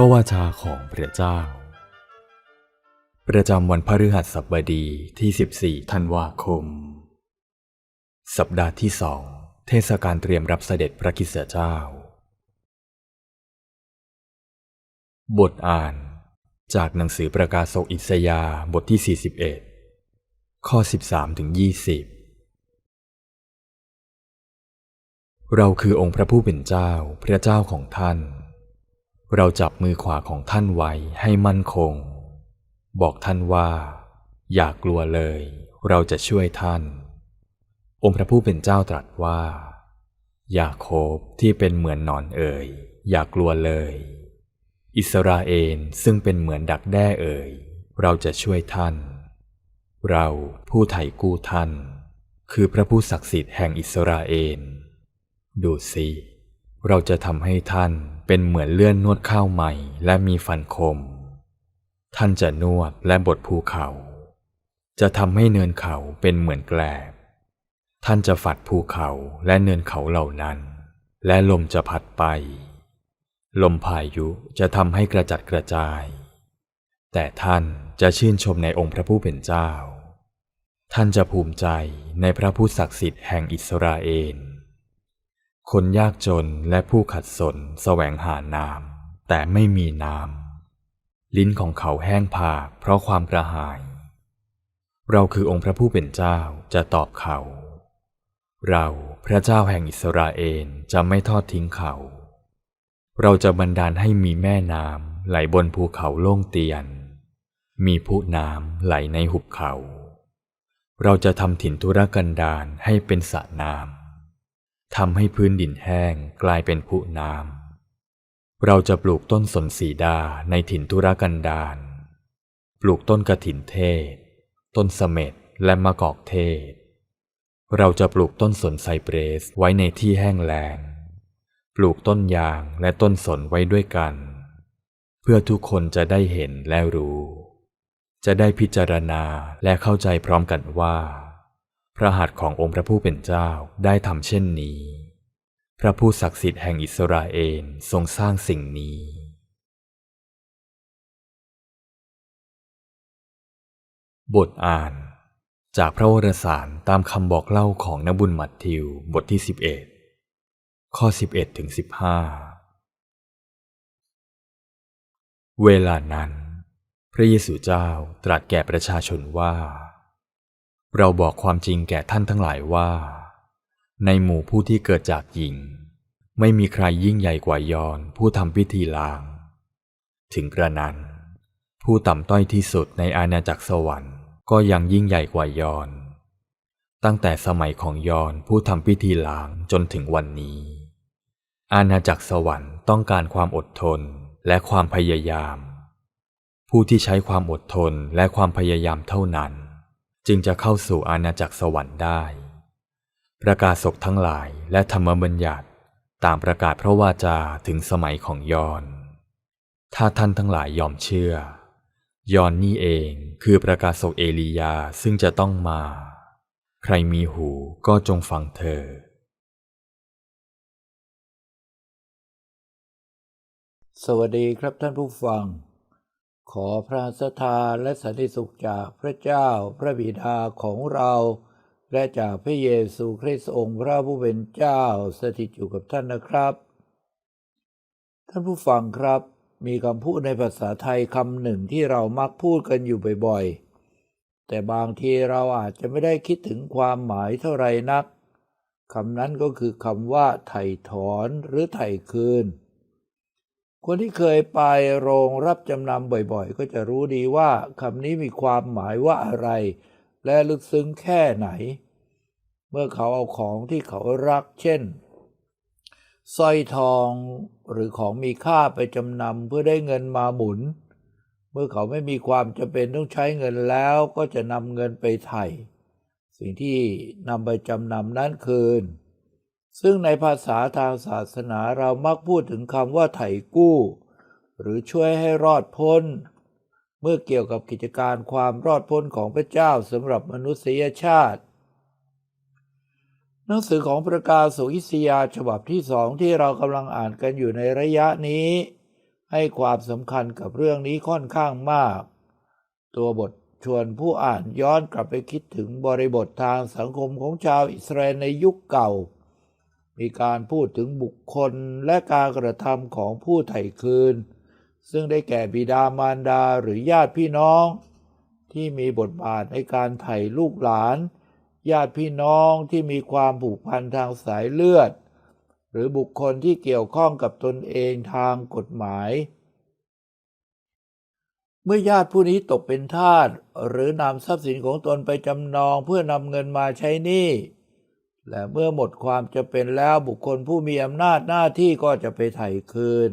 ระวาจาของพระเจ้า ประจำวันพฤหัสบดีที่ 14 ธันวาคม สัปดาห์ที่สอง เทศกาลเตรียมรับเสด็จพระคริสเจ้า บทอ่านจากหนังสือประกาศกอิสยาบทที่ 41 ข้อ 13ถึง20 เราคือองค์พระผู้เป็นเจ้า พระเจ้าของท่าน เราจับมือขวาของท่านไว้ให้มั่นคง บอกท่านว่า อย่ากลัวเลย เราจะช่วยท่าน องค์พระผู้เป็นเจ้าตรัสว่า อย่าโคบที่เป็นเหมือนหนอนเอ่ย อย่ากลัวเลย อิสราเอลซึ่งเป็นเหมือนดักแด้เอ่ย เราจะช่วยท่าน เราผู้ไถ่กู้ท่าน คือพระผู้ศักดิ์สิทธิ์แห่งอิสราเอลดูสิ เราจะทำให้ท่านเป็นเหมือนเลื่อนนวดข้าวใหม่และมีฟันคม ท่านจะนวดและบดภูเขา จะทำให้เนินเขาเป็นเหมือนแกลบ ท่านจะฝัดภูเขาและเนินเขาเหล่านั้น และลมจะพัดไป ลมพายุจะทำให้กระจัดกระจาย แต่ท่านจะชื่นชมในองค์พระผู้เป็นเจ้า ท่านจะภูมิใจในพระผู้ศักดิ์สิทธิ์แห่งอิสราเอล คนยากจนและผู้ขัดสนแสวงหาน้ำแต่ไม่มีน้ำลิ้นของเขาแห้งผากเพราะความกระหาย เราคือองค์พระผู้เป็นเจ้าจะตอบเขา เราพระเจ้าแห่งอิสราเอลจะไม่ทอดทิ้งเขา เราจะบันดาลให้มีแม่น้ำไหลบนภูเขาโล่งเตียน มีผู้น้ำไหลในหุบเขา เราจะทำถิ่นธุรกันดารให้เป็นสระน้ำ ทำให้พื้นดินแห้งกลายเป็นผู้น้ำเราจะปลูกต้นสนสีดาในถิ่นธุรกันดารปลูกต้นกระถินเทศ ต้นเสม็ดและมะกอกเทศ เราจะปลูกต้นสนไซเปรสไว้ในที่แห้งแล้ง ปลูกต้นยางและต้นสนไว้ด้วยกัน เพื่อทุกคนจะได้เห็นและรู้ จะได้พิจารณาและเข้าใจพร้อมกันว่า พระหัตถ์ขององค์พระผู้เป็นเจ้าได้ทำเช่นนี้ พระผู้ศักดิ์สิทธิ์แห่งอิสราเอลทรงสร้างสิ่งนี้ บทอ่าน จากพระวรสารตามคำบอกเล่าของนบุญมัทธิวบทที่ 11 ข้อ 11ถึง15 เวลานั้น พระเยซูเจ้าตรัสแก่ประชาชนว่า เราบอกความจริงแก่ท่านทั้งหลายว่า ในหมู่ผู้ที่เกิดจากหญิง ไม่มีใครยิ่งใหญ่กว่ายอนผู้ทำพิธีลาง ถึงกระนั้น ผู้ต่ำต้อยที่สุดในอาณาจักรสวรรค์ก็ยังยิ่งใหญ่กว่ายอน ตั้งแต่สมัยของยอนผู้ทำพิธีลางจนถึงวันนี้ อาณาจักรสวรรค์ต้องการความอดทนและความพยายาม ผู้ที่ใช้ความอดทนและความพยายามเท่านั้น จึงจะเข้าสู่อาณาจักรสวรรค์ได้ ประกาศศกทั้งหลายและธรรมบัญญัติตามประกาศพระวาจาถึงสมัยของยอน ถ้าท่านทั้งหลายยอมเชื่อ ยอนนี่เองคือประกาศศกเอลียาซึ่งจะต้องมา ใครมีหูก็จงฟังเธอ สวัสดีครับท่านผู้ฟัง ขอพระสถานและสันติสุขจากพระเจ้าพระบิดาของเรา และจากพระเยซูคริสต์องค์พระผู้เป็นเจ้าสถิตอยู่กับท่านนะครับ ท่านผู้ฟังครับ มีคำพูดในภาษาไทยคำหนึ่งที่เรามักพูดกันอยู่บ่อยๆ แต่บางทีเราอาจจะไม่ได้คิดถึงความหมายเท่าไรนักคำนั้นก็คือคำว่าไถ่ถอนหรือไถ่คืน คนที่เคยไปโรงรับจำนำบ่อยๆ ก็จะรู้ดีว่าคำนี้มีความหมายว่าอะไร และลึกซึ้งแค่ไหน เมื่อเขาเอาของที่เขารักเช่นสร้อยทองหรือของมีค่าไปจำนำเพื่อได้เงินมาหมุน เมื่อเขาไม่มีความจำเป็นต้องใช้เงินแล้วก็จะนำเงินไปไถ่สิ่งที่นำไปจำนำนั้นคืน ซึ่งในภาษาทางศาสนาเรามักพูดถึงคำว่าไถ่กู้ หรือช่วยให้รอดพ้น เมื่อเกี่ยวกับกิจการความรอดพ้นของพระเจ้าสำหรับมนุษยชาติ หนังสือของประกาศสุอิสยาฉบับที่สองที่เรากำลังอ่านกันอยู่ในระยะนี้ ให้ความสำคัญกับเรื่องนี้ค่อนข้างมาก ตัวบทชวนผู้อ่านย้อนกลับไปคิดถึงบริบททางสังคมของชาวอิสราเอลในยุคเก่า มีการพูดถึงบุคคลและการกระทำของผู้ไถ่คืน ซึ่งได้แก่บิดามารดาหรือญาติพี่น้อง ที่มีบทบาทในการไถ่ลูกหลาน ญาติพี่น้องที่มีความผูกพันทางสายเลือด หรือบุคคลที่เกี่ยวข้องกับตนเองทางกฎหมาย เมื่อญาติผู้นี้ตกเป็นทาสหรือนำทรัพย์สินของตนไปจำนองเพื่อนำเงินมาใช้หนี้ และเมื่อหมดความจะเป็นแล้วบุคคลผู้มีอำนาจหน้าที่ก็จะไปไถ่คืน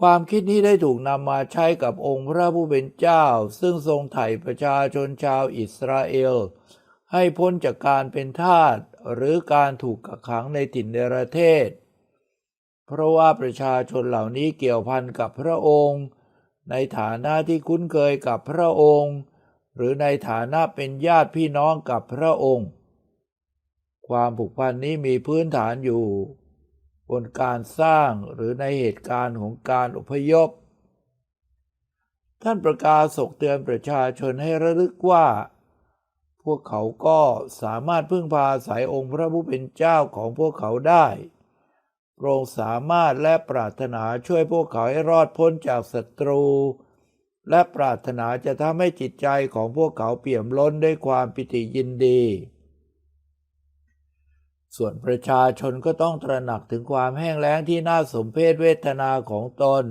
ความคิดนี้ได้ถูกนำมาใช้กับองค์พระผู้เป็นเจ้า ซึ่งทรงไถ่ประชาชนชาวอิสราเอล ให้พ้นจากการเป็นทาสหรือการถูกกักขังในถิ่นเนรเทศ เพราะว่าประชาชนเหล่านี้เกี่ยวพันกับพระองค์ ในฐานะที่คุ้นเคยกับพระองค์ หรือในฐานะเป็นญาติพี่น้องกับพระองค์ ความผูกพันนี้มีพื้นฐานอยู่ บนการสร้างหรือในเหตุการณ์ของการอพยพ ท่านประกาศสกเตือนประชาชนให้ระลึกว่า พวกเขาก็สามารถพึ่งพาอายองค์พระผู้เป็นเจ้าของพวกเขาได้พระองค์สามารถและปรารถนาช่วยพวกเขาให้รอดพ้นจากศัตรู และปรารถนาจะทำให้จิตใจของพวกเขาเปี่ยมล้นด้วยความปิติยินดี ส่วนประชาชนก็ต้องตระหนักถึงความแห้งแล้งที่น่าสมเพชเวทนาของตน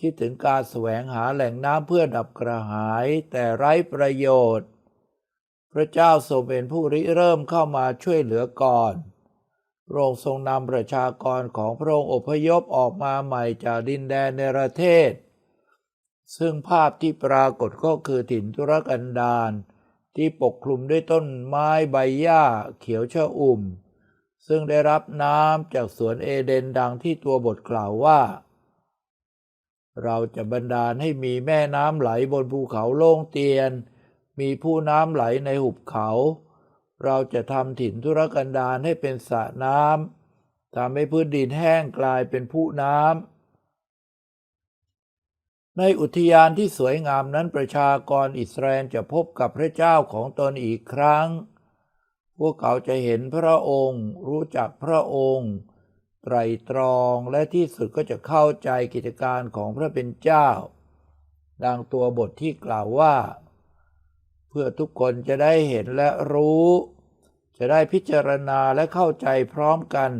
คิดถึงการแสวงหาแหล่งน้ำเพื่อดับกระหายแต่ไร้ประโยชน์ พระเจ้าทรงเป็นผู้ริเริ่มเข้ามาช่วยเหลือก่อนพระองค์ทรงนำประชากรของพระองค์อพยพออกมาใหม่จากดินแดนในประเทศ ซึ่งภาพที่ปรากฏก็คือถิ่นทุรกันดารที่ปกคลุมด้วยต้นไม้ใบหญ้าเขียวชอุ่ม ซึ่งได้รับน้ำจากสวนเอเดนดังที่ตัวบทกล่าวว่า เราจะบันดาลให้มีแม่น้ำไหลบนภูเขาโล่งเตียน มีผู้น้ำไหลในหุบเขา เราจะทำถิ่นทุรกันดารให้เป็นสระน้ำทำให้พื้นดินแห้งกลายเป็นผู้น้ำในอุทยานที่สวยงามนั้นประชากรอิสราเอลจะพบกับพระเจ้าของตนอีกครั้ง พวกเขาจะเห็นพระองค์ รู้จักพระองค์ ไตรตรองและที่สุดก็จะเข้าใจกิจการของพระเป็นเจ้า ดังตัวบทที่กล่าวว่า เพื่อทุกคนจะได้เห็นและรู้ จะได้พิจารณาและเข้าใจพร้อมกัน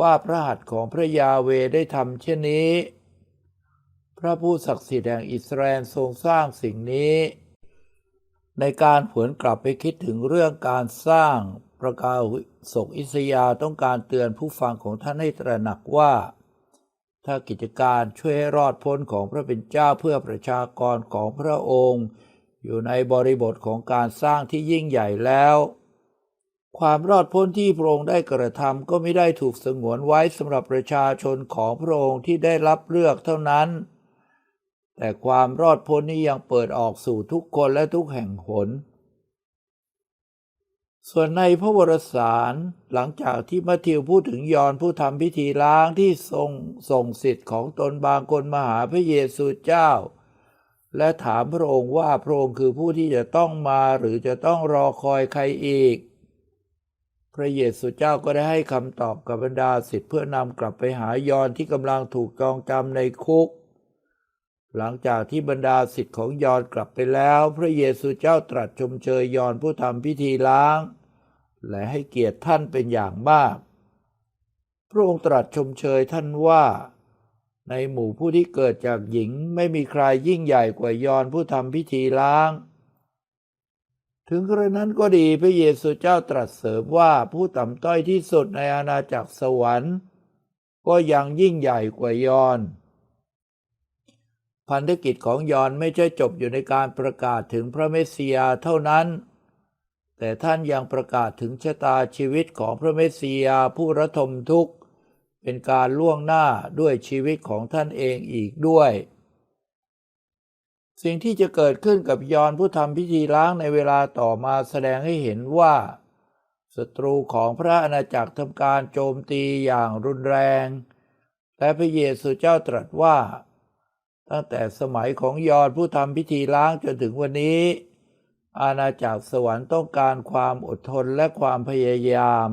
ว่าพระหัตถ์ของพระยาเวได้ทำเช่นนี้ พระผู้ศักดิ์สิทธิ์แห่งอิสราเอลทรงสร้างสิ่งนี้ ในการผวนกลับไปคิดถึงเรื่องการสร้างประกาศกอิสยาต้องการเตือนผู้ฟังของท่านให้ตระหนักว่า ถ้ากิจการช่วยให้รอดพ้นของพระเป็นเจ้าเพื่อประชากรของพระองค์ อยู่ในบริบทของการสร้างที่ยิ่งใหญ่แล้ว ความรอดพ้นที่พระองค์ได้กระทำก็ไม่ได้ถูกสงวนไว้สำหรับประชาชนของพระองค์ที่ได้รับเลือกเท่านั้น แต่ความรอดพ้นนี้ยังเปิดออกสู่ทุกคนและทุกแห่งหน ส่วนในพระวรสารหลังจากที่มัทธิวพูดถึงยอนผู้ทำพิธีล้างที่ทรงส่งสิทธิ์ของตนบางคนมาหาพระเยซูเจ้า และถามพระองค์ว่าพระองค์คือผู้ที่จะต้องมาหรือจะต้องรอคอยใครอีก พระเยซูเจ้าก็ได้ให้คำตอบกับบรรดาสิทธิ์เพื่อนำกลับไปหายอนที่กำลังถูกจองจำในคุก หลังจากที่บรรดาสิทธิ์ของยอนกลับไปแล้ว พระเยซูเจ้าตรัสชมเชยยอนผู้ทำพิธีล้าง และให้เกียรติท่านเป็นอย่างมาก พระองค์ตรัสชมเชยท่านว่า ในหมู่ผู้ที่เกิดจากหญิงไม่มีใครยิ่งใหญ่กว่ายอนผู้ทำพิธีล้าง ถึงกระนั้นก็ดีพระเยซูเจ้าตรัสเสริมว่าผู้ต่ำต้อยที่สุดในอาณาจักรสวรรค์ ก็ยังยิ่งใหญ่กว่ายอน พันธกิจของยอนไม่ใช่จบอยู่ในการประกาศถึงพระเมสสิยาเท่านั้น แต่ท่านยังประกาศถึงชะตาชีวิตของพระเมสสิยาผู้ระทมทุกข์ เป็นการล่วงหน้าด้วยชีวิตของท่านเองอีกด้วย สิ่งที่จะเกิดขึ้นกับยอนผู้ทำพิธีล้างในเวลาต่อมาแสดงให้เห็นว่าศัตรูของพระอาณาจักรทำการโจมตีอย่างรุนแรง และพระเยซูเจ้าตรัสว่า ตั้งแต่สมัยของยอนผู้ทำพิธีล้างจนถึงวันนี้ อาณาจักรสวรรค์ต้องการความอดทนและความพยายาม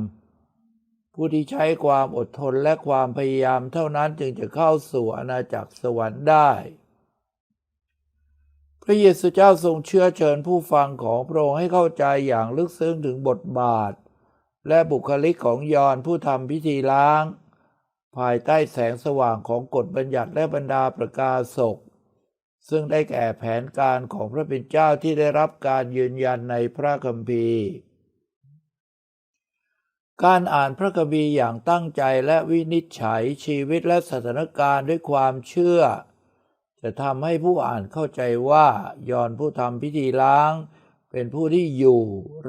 ผู้ที่ใช้ความอดทนและความพยายามเท่านั้นจึงจะเข้าสู่อาณาจักรสวรรค์ได้ พระเยซูเจ้าทรงเชื้อเชิญผู้ฟังของพระองค์ให้เข้าใจอย่างลึกซึ้งถึงบทบาท และบุคลิกของยอนผู้ทำพิธีล้าง ภายใต้แสงสว่างของกฎบัญญัติและบรรดาประกาศก ซึ่งได้แก่แผนการของพระเป็นเจ้าที่ได้รับการยืนยันในพระคัมภีร์ การอ่านพระคัมภีร์อย่างตั้งใจและวินิจฉัยชีวิตและสถานการณ์ด้วยความเชื่อ จะทำให้ผู้อ่านเข้าใจว่ายอนผู้ทำพิธีล้าง เป็นผู้ที่อยู่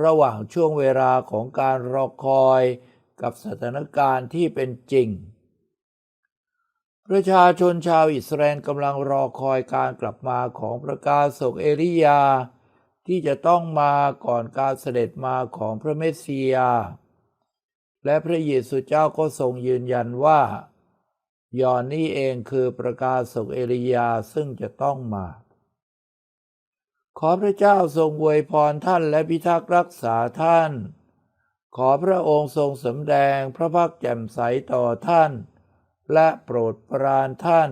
ระหว่างช่วงเวลาของการรอคอยกับสถานการณ์ที่เป็นจริง ประชาชนชาวอิสราเอลกำลังรอคอยการกลับมาของประกาศกเอลียา ที่จะต้องมาก่อนการเสด็จมาของพระเมสสิยา และพระเยซูเจ้าก็ทรงยืนยันว่ายอนนี่เองคือประกาศกเอลียาซึ่งจะต้องมา ขอพระเจ้าทรงอวยพรท่านและพิทักษ์รักษาท่าน ขอพระองค์ทรงสำแดงพระพักตร์แจ่มใสต่อท่าน และโปรดปรานท่าน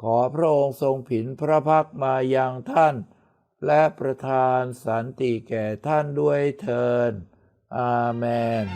ขอพระองค์ทรงผินพระพักมายังท่าน และประทานสันติแก่ท่านด้วยเทินอาเมน